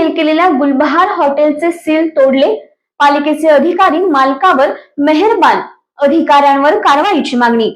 Seal केलेल्या गुलबहार हॉटेलचे seal तोडले. पालिकेचे अधिकारी मालकावर मेहरबान. अधिकाऱ्यांवर कारवाईची मागणी.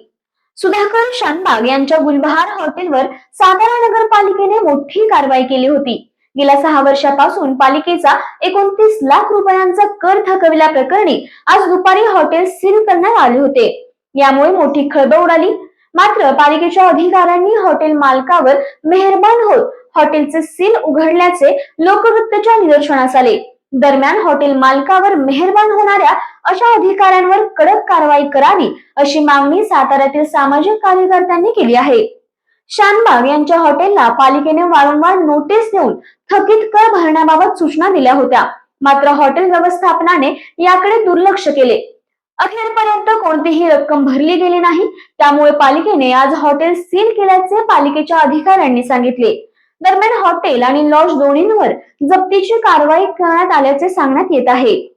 सुधाकर शानबाग यांच्या गुलबहार हॉटेलवर सातारा नगरपालिकेने मोठी कारवाई केली होती. गेल्या सहा वर्षापासून पालिकेचा एकोणतीस लाख रुपयांचा कर थकविल्या प्रकरणी आज दुपारी हॉटेल सील करण्यात आले होते. यामुळे मोठी खळबळ उडाली. मात्र पालिकेच्या अधिकाऱ्यांनी हॉटेल मालकावर मेहरबान होत हॉटेलचे सील उघडल्याचे लोकवृत्तच्या निदर्शनास आले. दरम्यान हॉटेल मालकावर मेहरबान होणाऱ्या अशा अधिकाऱ्यांवर कडक कारवाई करावी अशी मागणी साताऱ्यातील सामाजिक कार्यकर्त्यांनी केली आहे. शानबाग यांच्या हॉटेलला पालिकेने वारंवार नोटीस देऊन थकीत कर भरण्याबाबत सूचना दिल्या होत्या. मात्र हॉटेल व्यवस्थापनाने याकडे दुर्लक्ष केले. अखेरपर्यंत कोणतीही रक्कम भरली गेली नाही. त्यामुळे पालिकेने आज हॉटेल सील केल्याचे पालिकेच्या अधिकाऱ्यांनी सांगितले. दरम्यान हॉटेल आणि लॉज दोन्हींवर जप्तीची कारवाई करण्यात आल्याचे सांगण्यात येत आहे.